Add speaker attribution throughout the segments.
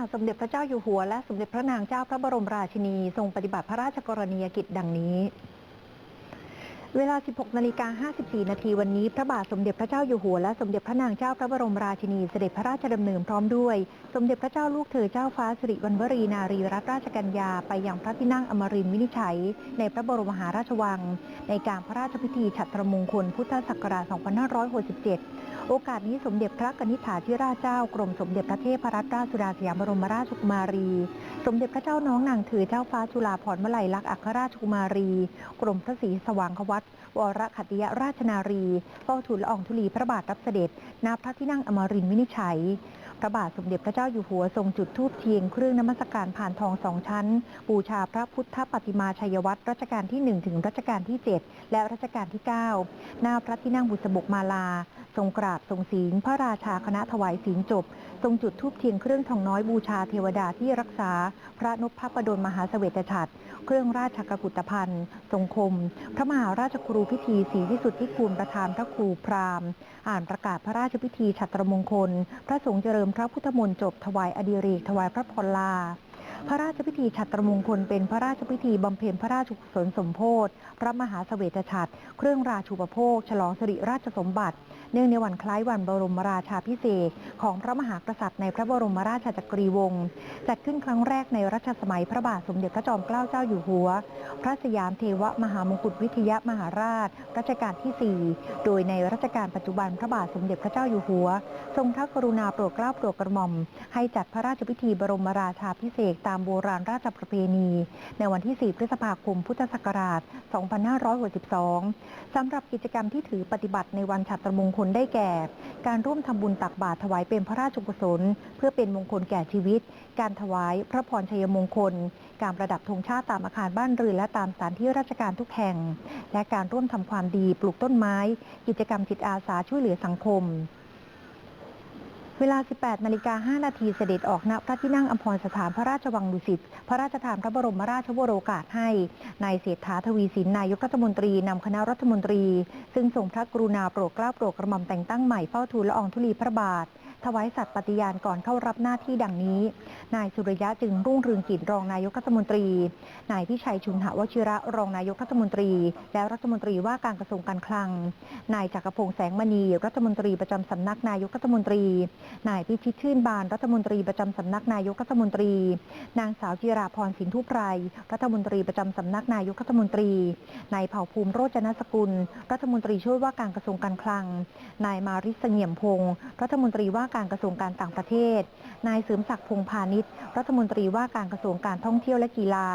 Speaker 1: าทสมเด็จพระเจ้าอยู่หัว และสมเด็จพระนางเจ้าพระบรมราชินี ทรงปฏิบัติพระราชกรณียกิจดังนี้ เวลา 16นาฬิกา54 นาทีวันนี้ พระบาทสมเด็จพระเจ้าอยู่หัว และสมเด็จพระนางเจ้าพระบรมราชินีเสด็จพระราชดำเนินพร้อมด้วย สมเด็จพระเจ้าลูกเธอเจ้าฟ้าสิริวัณวรีนารีรัตนราชกัญญาไปยังพระที่นั่งอมรินทร์วินิจฉัย ในพระบรมมหาราชวัง ในการพระราชพิธีฉัตรมงคลพุทธศักราช 2567 โอกาสนี้สมเด็จพระกนิษฐาธิราชเจ้ากรมสมเด็จพระเทพรัตนราชสุดาสยามบรมราชกุมารี สมเด็จพระเจ้าน้องนางถือเจ้าฟ้าจุฬาภรณ์วลัยลักษณ์อัครราชกุมารี กรมพระศรีสว่างควัตวรขัติยราชนารีเฝ้าทูลละอองธุลีพระบาทรับเสด็จณพระที่นั่งอมรินวินิจฉัยพระบาทสมเด็จพระเจ้าอยู่หัวทรงจุดธูปเทียนเครื่องนมัสการผ่านทองสองชั้น บูชาพระพุทธปฏิมาชัยวัตรรัชกาลที่ 1 ถึงรัชกาลที่ 7 และรัชกาลที่ 9 หน้าพระที่นั่งบุษบกมาลา ทรงกราบทรงศีล พระราชาคณะถวายศีลจบ ทรงจุดธูปเทียนเครื่องทองน้อยบูชาเทวดาที่รักษา พระนพพระประดลมหาเสวตฉัตรเครื่องราชกกุฏภัณฑ์ทรงคม พระมหาราชครูพิธีศรีวิสุทธิคูณประธานพระครูพราหมณ์ อ่านประกาศพระราชพิธีฉัตรมงคล พระสงฆ์เจริญพระพุทธมนต์จบถวายอดิเรกถวายพระพรลา พระราชพิธีฉัตรมงคลเป็นพระราชพิธีบำเพ็ญพระราชกุศลสมโพธิพระมหาเสวตฉัตรเครื่องราชูปโภค ฉลองสิริราชสมบัติ เนื่องในวันคล้ายวันบรมราชาพิเศษของพระมหากษัตริย์ในพระบรมราชจักรีวงศ์จัดขึ้นครั้งแรกในรัชสมัยพระบาทสมเด็จพระจอมเกล้าเจ้าอยู่หัว พระสยามเทวมหามงกุฎวิทยามหาราช รัชกาลที่ 4 โดยในรัชกาลปัจจุบันพระบาทสมเด็จพระเจ้าอยู่หัว ทรงพระกรุณาโปรดเกล้าโปรดกระหม่อม ให้จัดพระราชพิธีบรมราชาพิเศษตามโบราณราชประเพณี ในวันที่ 4 พฤษภาคม พุทธศักราช 2562 สำหรับกิจกรรมที่ถือปฏิบัติในวันฉัตรมงคลได้แก่ การร่วมทำบุญตักบาตรถวายเป็นพระราชกุศล เพื่อเป็นมงคลแก่ชีวิต การถวายพระพรชัยมงคล การประดับธงชาติตามอาคารบ้านเรือนและตามสถานที่ราชการทุกแห่ง และการร่วมทำความดีปลูกต้นไม้ กิจกรรมจิตอาสาช่วยเหลือสังคม เวลา 18 นาฬิกา 5 นาทีเสด็จออกณพระที่นั่งอัมพรสถานพระราชวังดุสิต พระราชทานพระบรมราชวโรกาสให้ นายเศรษฐาทวีสินนายกรัฐมนตรีนำคณะรัฐมนตรี ซึ่งทรงพระกรุณาโปรดเกล้าโปรดกระหม่อมแต่งตั้งใหม่เฝ้าทูลละอองธุลีพระบาท ถวายสัตย์ปฏิญาณก่อนเข้ารับหน้าที่ดังนี้ นายสุริยะจึงรุ่งเรืองกิจรองนายกรัฐมนตรี นายพิชัยชุนหวชิระรองนายกรัฐมนตรี และรัฐมนตรีว่าการกระทรวงการคลัง นายจักรพงษ์แสงมณีรัฐมนตรีประจำสำนักนายกรัฐมนตรี นายพิชิตชื่นบานรัฐมนตรีประจำสำนักนายกรัฐมนตรี นางสาวจิราพรสินทุไพรรัฐมนตรีประจำสำนักนายกรัฐมนตรี นายเผ่าภูมิโรจนสกุล รัฐมนตรีช่วยว่าการกระทรวงการคลัง นายมาริสเสงี่ยมพงศ์รัฐมนตรีว่าการกระทรวงการต่างประเทศ นายเสริมศักดิ์พงพาณิชย์ รัฐมนตรีว่าการกระทรวงการท่องเที่ยวและกีฬา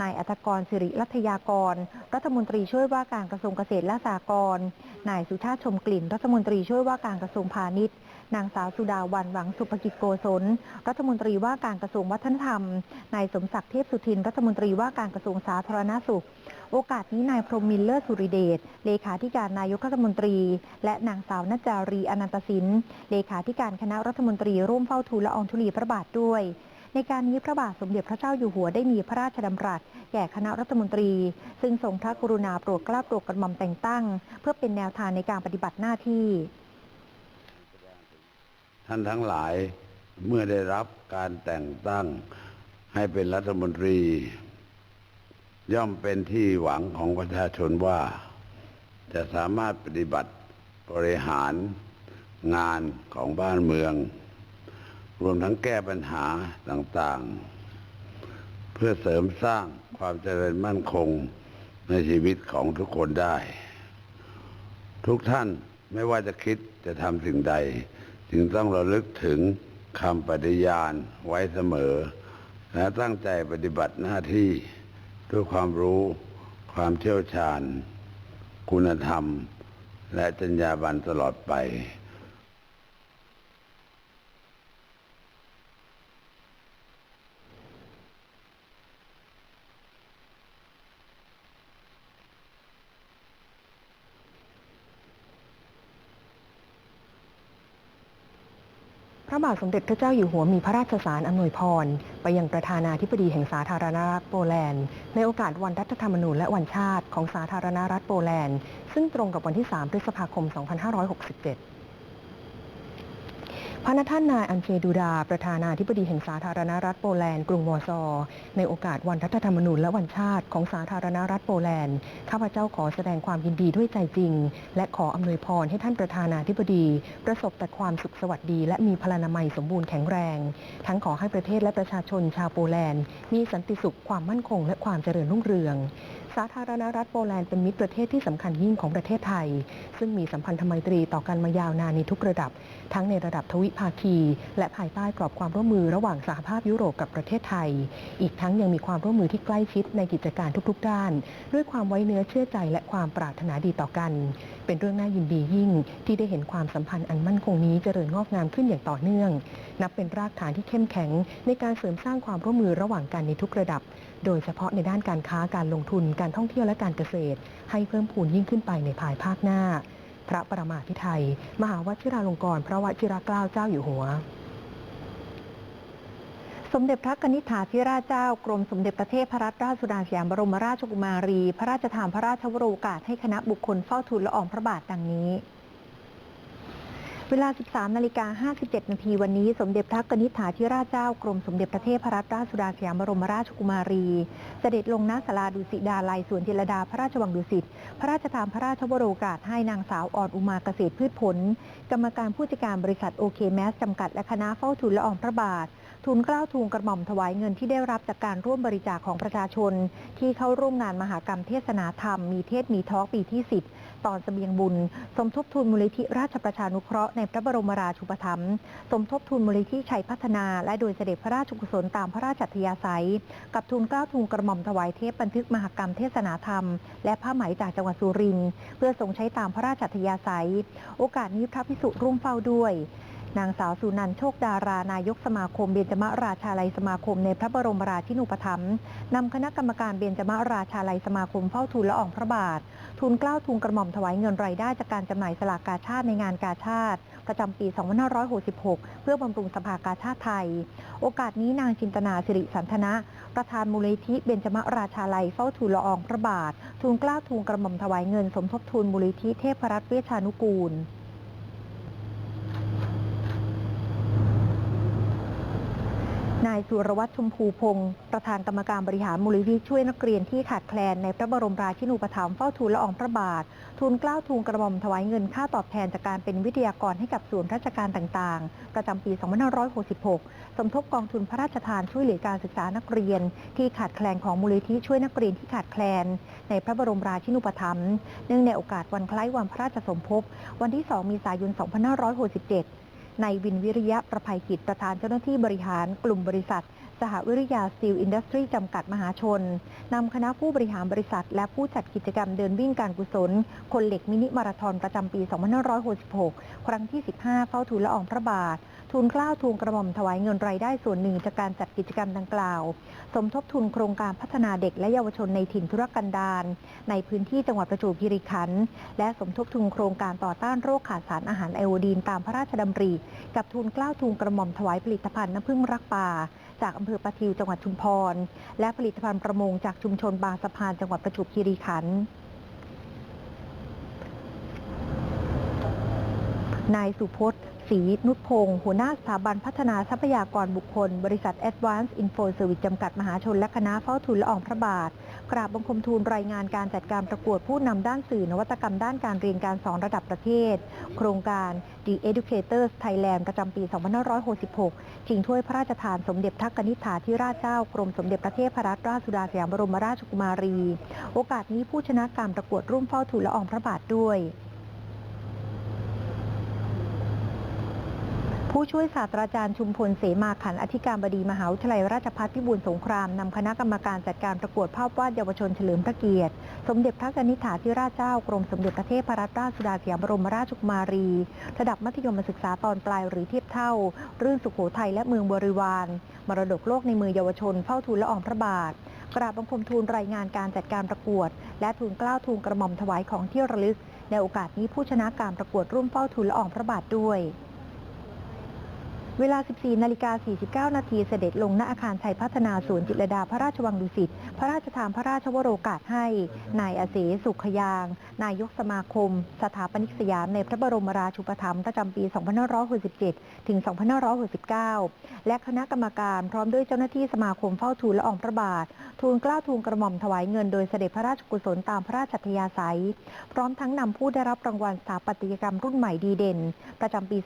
Speaker 1: นายอัธกรสิริรัตยากร รัฐมนตรีช่วยว่าการกระทรวงเกษตรและสหกรณ์ นายสุชาติชมกลิ่น รัฐมนตรีช่วยว่าการกระทรวงพาณิชย์ นางสาวสุดาวันหวังสุภกิจโกศล รัฐมนตรีว่าการกระทรวงวัฒนธรรม นายสมศักดิ์เทพสุทิน รัฐมนตรีว่าการกระทรวงสาธารณสุข โอกาสนี้นายพรหมมินเลอร์สุริเดชเลขาธิการนายกรัฐมนตรี และนางสาวนัจจารีอนันตสินเลขาธิการคณะรัฐมนตรีร่วมเฝ้าทูลละอองธุลีพระบาทด้วย ในการนี้พระบาทสมเด็จพระเจ้าอยู่หัวได้มีพระราชดำรัส แก่คณะรัฐมนตรี ซึ่งทรงพระกรุณาโปรดเกล้าโปรดกระหม่อมแต่งตั้ง เพื่อเป็นแนวทางในการปฏิบัติหน้าที่
Speaker 2: ท่านทั้งหลายเมื่อได้รับการแต่งตั้งให้เป็นรัฐมนตรี ย่อมเป็นที่หวังของประชาชนว่า จะสามารถปฏิบัติบริหารงานของบ้านเมือง รวมทั้งแก้ปัญหาต่างๆ เพื่อเสริมสร้างความเจริญมั่นคงในชีวิตของทุกคนได้ ทุกท่านไม่ว่าจะคิดจะทำสิ่งใด จึงต้องระลึกถึงคำปฏิญาณไว้เสมอ และตั้งใจปฏิบัติหน้าที่ ด้วยความรู้ ความเชี่ยวชาญ คุณธรรม และจรรยาบรรณตลอดไป
Speaker 1: พระบาทสมเด็จพระเจ้าอยู่หัวมีพระราชสารอำนวยพร ไปยังประธานาธิบดีแห่งสาธารณรัฐโปแลนด์ ในโอกาสวันรัฐธรรมนูญและวันชาติของสาธารณรัฐโปแลนด์ ซึ่งตรงกับวันที่ 3 พฤษภาคม 2567 พระนท่านนายอันเจดูดา ประธานาธิบดีแห่งสาธารณรัฐโปแลนด์ กรุงวอร์ซอ ในโอกาสวันรัฐธรรมนูญและวันชาติของสาธารณรัฐโปแลนด์ ข้าพเจ้าขอแสดงความยินดีด้วยใจจริง และขออำนวยพรให้ท่านประธานาธิบดี ประสบแต่ความสุขสวัสดี และมีพลานามัยสมบูรณ์แข็งแรง ทั้งขอให้ประเทศและประชาชนชาวโปแลนด์ มีสันติสุขความมั่นคงและความเจริญรุ่งเรือง สาธารณรัฐโปแลนด์เป็นมิตรประเทศที่สำคัญยิ่งของประเทศไทย ซึ่งมีสัมพันธไมตรีต่อกันมายาวนานในทุกระดับ ทั้งในระดับทวิภาคี และภายใต้กรอบความร่วมมือระหว่างสหภาพยุโรปกับประเทศไทย อีกทั้งยังมีความร่วมมือที่ใกล้ชิดในกิจการทุกๆด้าน ด้วยความไว้เนื้อเชื่อใจและความปรารถนาดีต่อกัน เป็นเรื่องน่ายินดียิ่ง ที่ได้เห็นความสัมพันธ์อันมั่นคงนี้เจริญงอกงามขึ้นอย่างต่อเนื่อง นับเป็นรากฐานที่เข้มแข็ง ในการเสริมสร้างความร่วมมือระหว่างกันในทุกระดับ โดยเฉพาะในด้านการค้าการลงทุนการท่องเที่ยวและการเกษตร ให้เพิ่มพูนยิ่งขึ้นไปในภายภาคหน้า พระประมาพิไทย มหาวชิราลงกรณ์พระวชิรเกล้าเจ้าอยู่หัวสมเด็จพระกนิษฐาธิราชเจ้ากรมสมเด็จพระเทพรัตนราชสุดาสยามบรมราชกุมารี พระราชทานพระราชวโรกาสให้คณะบุคคลเฝ้าทูลละอองพระบาทดังนี้ เวลา 13 นาฬิกา 57 นาทีวันนี้ สมเด็จพระกนิษฐาธิราชเจ้ากรมสมเด็จพระเทพรัตนราชสุดาสยามบรมราชกุมารี เสด็จลงณศาลาดุสิดาลัยสวนจิรดาพระราชวังดุสิต พระราชทานพระราชวโรกาสให้นางสาวอ่อนอุมาเกษตรพืชผล กรรมการผู้จัดการบริษัทโอเคแมสจำกัดและคณะเฝ้าทูลละอองพระบาททูลกล้าวทูลกระหม่อมถวายเงินที่ได้รับจากการร่วมบริจาคของประชาชน ที่เข้าร่วมงานมหากรรมเทศนาธรรม มีเทศมีทอล์กปีที่ 10 ตอนเสบียงบุญ สมทบทุนมูลนิธิราชประชานุเคราะห์ในพระบรมราชูปถัมภ์สมทบทุนมูลนิธิชัยพัฒนา และโดยเสด็จพระราชกุศลตามพระราชอัธยาศัย กับทูลเกล้าทูลกระหม่อมถวายเทพบันทึกมหากรรมเทศนาธรรม และผ้าไหมจากจังหวัดสุรินทร์เพื่อทรงใช้ตามพระราชอัธยาศัย โอกาสนี้พระพิสุร่วมเฝ้าด้วยนางสาวสุนันทโชคดารานายกสมาคมเบญจมราชาลัยสมาคมในพระบรมราชินูปถัมภ์นำคณะกรรมการเบญจมราชาลัยสมาคมเฝ้าทูลละอองพระบาททูลเกล้าทูลกระหม่อมถวายเงินรายได้จากการจำหน่ายสลากกาชาติในงานกาชาติ ประจำปี2566 เพื่อบำรุงสภากาชาติไทย โอกาสนี้นางจินตนาสิริสันทนะ ประธานมูลนิธิเบญจมราชาลัยเฝ้าทูลละอองพระบาท ทูลกล้าทูลกระหม่อมถวายเงินสมทบทุนมูลนิธิเทพรัตน์เวชานุกูล นายสุรวัตรชมพูพงศ์ประธานกรรมการบริหารมูลนิธิช่วยนักเรียนที่ขาดแคลนในพระบรมราชินูปถัมภ์เฝ้าทูลละอองพระบาท ทูลเกล้าทูลกระหม่อมถวายเงินค่าตอบแทนจากการเป็นวิทยากรให้กับส่วนราชการต่างๆ ประจำปี 2566 สมทบกองทุนพระราชทานช่วยเหลือการศึกษานักเรียน ที่ขาดแคลนของมูลนิธิช่วยนักเรียนที่ขาดแคลน ในพระบรมราชินูปถัมภ์เนื่องในโอกาสวันคล้ายวันพระราชสมภพวันที่ 2 มีายน2567 ในวินวิริยะประภัยกิจประธานเจ้าหน้าที่บริหารกลุ่มบริษัท สหวิริยาสตีลอินดัสทรีจำกัดมหาชนนำคณะผู้บริหารบริษัท และผู้จัดกิจกรรมเดินวิ่งการกุศล คนเหล็กมินิมาราธอนประจำปี 2566 ครั้งที่ 15 เฝ้าทูลละอองพระบาท ทูลเกล้าทูลกระหม่อมถวายเงินรายได้ส่วนหนึ่งจากการจัดกิจกรรมดังกล่าว สมทบทุนโครงการพัฒนาเด็กและเยาวชนในถิ่นธุรกันดารในพื้นที่จังหวัดประจวบคีรีขันธ์และสมทบทุนโครงการต่อต้านโรคขาดสารอาหารไอโอดีนตามพระราชดำริ กับทูลเกล้าทูลกระหม่อมถวายผลิตภัณฑ์น้ำผึ้งรักป่าจากอำเภอปะทิวจังหวัดชุมพร และผลิตภัณฑ์ประมงจากชุมชนบางสะพานจังหวัดประจวบคีรีขันธ์ นายสุพจน์ ศรีนุชพงศ์หัวหน้าสถาบันพัฒนาทรัพยากรบุคคล บริษัท Advanced Info Service จำกัดมหาชนและคณะเฝ้าทูลละอองพระบาท กราบบังคมทูลรายงานการจัดการประกวดผู้นำด้านสื่อนวัตกรรมด้านการเรียนการสอนระดับประเทศ โครงการ The Educators Thailand ประจำปี 2566 ชิงถ้วยพระราชทานสมเด็จพระกนิษฐาธิราชเจ้ากรมสมเด็จพระเทพรัตนราชสุดาสยามบรมราชกุมารี โอกาสนี้ผู้ชนะการประกวดร่วมเฝ้าทูลละอองพระบาทด้วย ผู้ช่วยศาสตราจารย์ชุมพลเสมาขันอธิการบดีมหาวิทยาลัยราชภัฏพิบูลสงครามนำคณะกรรมการจัดการประกวดภาพวาดเยาวชนเฉลิมพระเกียรติ สมเด็จพระกนิษฐาธิราชเจ้ากรมสมเด็จพระเทพรัตนราชสุดาสยามบรมราชกุมารี ระดับมัธยมศึกษาตอนปลายหรือเทียบเท่ารื่นสุโขทัยและเมืองบริวาร มรดกโลกในมือเยาวชนเฝ้าทูลละอองพระบาท กราบบังคมทูลรายงานการจัดการประกวด และทูลเกล้าทูลกระหม่อมถวายของที่ระลึก ในโอกาสนี้ผู้ชนะการประกวดร่วมเฝ้าทูลละอองพระบาทด้วย เวลา 14 นาฬิกา 49 นาทีเสด็จลงณอาคารชัยพัฒนาสวนจิตรดาพระราชวังดุสิต พระราชทานพระราชวโรกาสให้ นายอเสสุขยาง นายกสมาคม สถาปนิกสยามในพระบรมราชูปถัมภ์ประจำปี 2567 ถึง 2569 และคณะกรรมการพร้อมด้วยเจ้าหน้าที่สมาคมเฝ้าทูลละอองพระบาท ทูลเกล้าทูลกระหม่อมถวายเงินโดยเสด็จพระราชกุศลตามพระราชอัธยาศัย พร้อมทั้งนำผู้ได้รับรางวัลสถาปัตยกรรมรุ่นใหม่ดีเด่น ประจำปี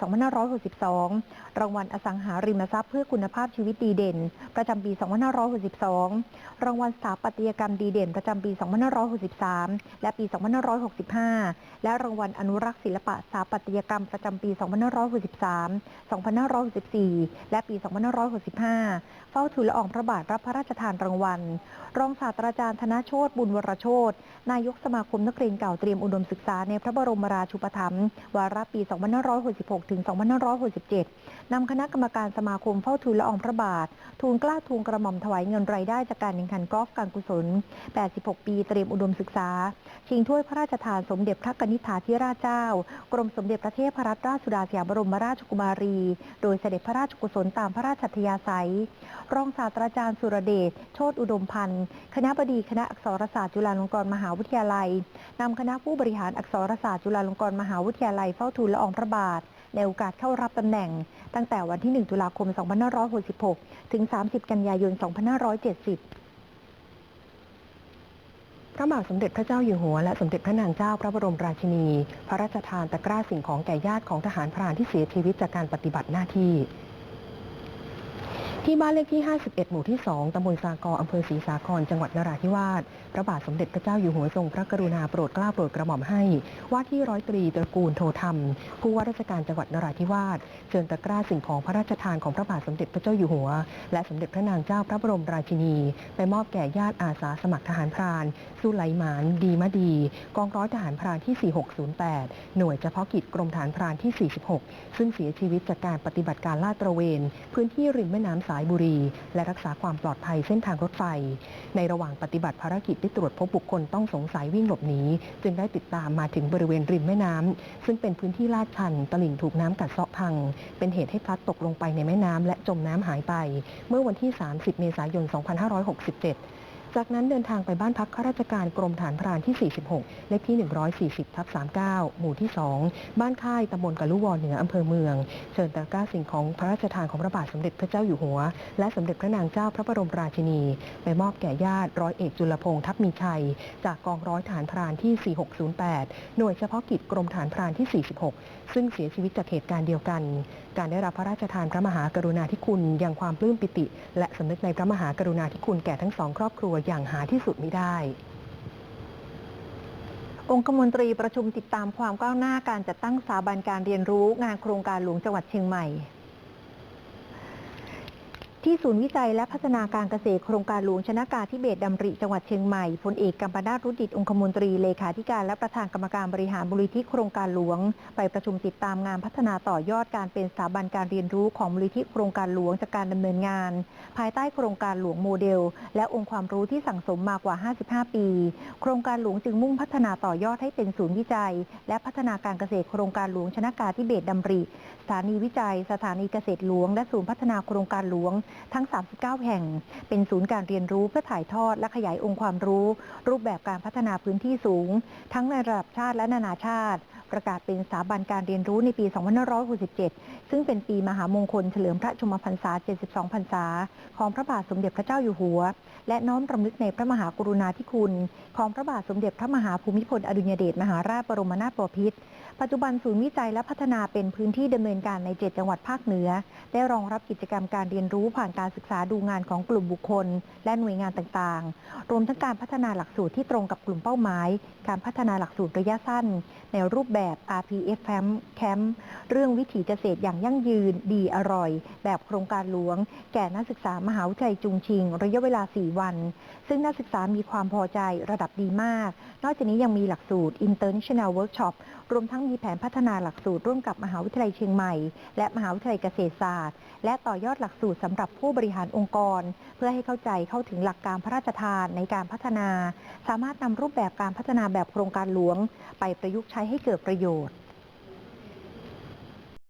Speaker 1: 2562 รางวัลวัลอสังหาริมทรัพย์เพื่อคุณภาพชีวิตดีเด่น ประจำปี 2562 รางวัลสถาปัตยกรรมดีเด่น ประจำปี 2563 และปี 2565 และรางวัลอนุรักษ์ศิลปะสถาปัตยกรรมประจำปี 2563 2564 และปี 2565 เฝ้าทูลละอองพระบาทรับพระราชทานรางวัล รองศาสตราจารย์ธนโชตบุญวรโชตนายกสมาคมนักเรียนเก่าเตรียมอุดมศึกษาในพระบรมราชูปถัมภ์วาระปี 2566 ถึง 2567นำคณะกรรมการสมาคมเฝ้าทูลละอองพระบาท ทูลกล้าทูลกระหม่อมถวายเงินรายได้จากการแข่งขันกอล์ฟการกุศล 86 ปีเตรียมอุดมศึกษา ชิงถ้วยพระราชทานสมเด็จพระกนิษฐาธิราชเจ้า กรมสมเด็จพระเทพรัตนราชสุดาสยามบรมราชกุมารี โดยเสด็จพระราชกุศลตามพระราชอัธยาศัย รองศาสตราจารย์สุรเดช โชติอุดมพันธ์ คณะบดีคณะอักษรศาสตร์จุฬาลงกรณ์มหาวิทยาลัยนำคณะผู้บริหารอักษรศาสตร์จุฬาลงกรณ์มหาวิทยาลัยเฝ้าทูลละอองพระบาท ในโอกาสเข้ารับตำแหน่ง ตั้งแต่วันที่ 1 ตุลาคม 2566 ถึง 30 กันยายน 2570พระบาทสมเด็จพระเจ้าอยู่หัวและสมเด็จพระนางเจ้าพระบรมราชินี พระราชทานตะกร้าสิ่งของแก่ญาติของทหารพรานที่เสียชีวิตจากการปฏิบัติหน้าที่ ที่บ้านเลขที่ 51 หมู่ที่ 2 ตำบลสากออำเภอศรีสาคร จังหวัดนราธิวาส พระบาทสมเด็จพระเจ้าอยู่หัวทรงพระกรุณาโปรดเกล้าโปรดกระหม่อมให้ ว่าที่ร้อยตรีตระกูลโทธรรม ผู้ว่าราชการจังหวัดนราธิวาส เชิญตะกร้าสิ่งของพระราชทานของพระบาทสมเด็จพระเจ้าอยู่หัว และสมเด็จพระนางเจ้าพระบรมราชินี ไปมอบแก่ญาติอาสาสมัครทหารพรานสุไลหมาน ดีมะดี กองร้อยทหารพรานที่ 4608 หน่วยเฉพาะกิจกรมฐานพรานที่ 46 ซึ่งเสียชีวิตจากการปฏิบัติการลาดตระเวน พื้นที่ริมแม่น้ำสาายบุรี และรักษาความปลอดภัยเส้นทางรถไฟ ในระหว่างปฏิบัติภารกิจได้ตรวจพบบุคคลต้องสงสัยวิ่งหลบหนีจึงได้ติดตามมาถึงบริเวณริมแม่น้ำซึ่งเป็นพื้นที่ลาดชัน ตลิ่งถูกน้ำกัดเซาะพัง เป็นเหตุให้พลัดตกลงไปในแม่น้ำและจมน้ำหายไป เมื่อวันที่ 30 เมษายน 2567 จากนั้นเดินทางไปบ้านพักข้าราชการกรมฐานพรานที่ 46 เลขที่ 140 ทับ 39 หมู่ที่ 2 บ้านค่ายตำบลกะลุวอเหนืออำเภอเมือง เชิญตะกร้าสิ่งของพระราชทานของพระบาทสมเด็จพระเจ้าอยู่หัว และสมเด็จพระนางเจ้าพระบรมราชินี ไปมอบแก่ญาติร้อยเอกจุลพงษ์ทัพมีชัย จากกองร้อยฐานพรานที่ 4608 หน่วยเฉพาะกิจกรมฐานพรานที่ 46 ซึ่งเสียชีวิตจากเหตุการณ์เดียวกัน การได้รับพระราชทานพระมหากรุณาธิคุณยังความปลื้มปิติ และสำนึกในพระมหากรุณาธิคุณแก่ทั้งสองครอบครัวอย่างหาที่สุดมิได้องคมนตรีประชุมติดตามความก้าวหน้าการจัดตั้งสถาบันการเรียนรู้งานโครงการหลวงจังหวัดเชียงใหม่ ที่ศูนย์วิจัยและพัฒนาการเกษตรโครงการหลวงชนะการทิเบตดำริจังหวัดเชียงใหม่พลเอกกัมปนาตรุดิตองคมนตรีเลขาธิการและประธานกรรมการบริหารบริธิโครงการหลวง ไปประชุมติดตามงานพัฒนาต่อยอดการเป็นสถาบันการเรียนรู้ของมูลนิธิโครงการหลวงจากการดำเนินงาน ภายใต้โครงการหลวงโมเดล และองค์ความรู้ที่สั่งสมมากว่า 55 ปี โครงการหลวงจึงมุ่งพัฒนาต่อยอดให้เป็นศูนย์วิจัย และพัฒนาการเกษตรโครงการหลวงชนะการทิเบตดำริสถานีวิจัย สถานีเกษตรหลวง และศูนย์พัฒนาโครงการหลวงทั้ง 39 แห่ง เป็นศูนย์การเรียนรู้เพื่อถ่ายทอดและขยายองค์ความรู้ รูปแบบการพัฒนาพื้นที่สูง ทั้งในระดับชาติและนานาชาติ ประกาศเป็นสถาบันการเรียนรู้ในปี 2567 ซึ่งเป็นปีมหามงคลเฉลิมพระชมพรรษา 72 พรรษา ของพระบาทสมเด็จพระเจ้าอยู่หัว และน้อมรำลึกในพระมหากรุณาธิคุณ ของพระบาทสมเด็จพระมหาภูมิพลอดุลยเดชมหาราชบรมนาถบพิตรปัจจุบันศูนย์วิจัยและพัฒนาเป็นพื้นที่ดำเนินการใน 7 จังหวัดภาคเหนือ ได้รองรับกิจกรรมการเรียนรู้ผ่านการศึกษาดูงานของกลุ่มบุคคล และหน่วยงานต่างๆ รวมทั้งการพัฒนาหลักสูตรที่ตรงกับกลุ่มเป้าหมาย การพัฒนาหลักสูตรระยะสั้น ในรูปแบบ RPF Camp เรื่องวิถีเกษตรอย่างยั่งยืนดีอร่อย แบบโครงการหลวง แก่นักศึกษามหาวิทยาลัยจุงชิง ระยะเวลา 4 วัน ซึ่งนักศึกษามีความพอใจระดับดีมาก นอกจากนี้ยังมีหลักสูตร International Workshop รวมทั้งมีแผนพัฒนาหลักสูตรร่วมกับมหาวิทยาลัยเชียงใหม่ และมหาวิทยาลัยเกษตรศาสตร์ และต่อยอดหลักสูตรสำหรับผู้บริหารองค์กร เพื่อให้เข้าใจเข้าถึงหลักการพระราชทานในการพัฒนา สามารถนำรูปแบบการพัฒนาแบบโครงการหลวง ไปประยุกต์ใช้ให้เกิดประโยชน์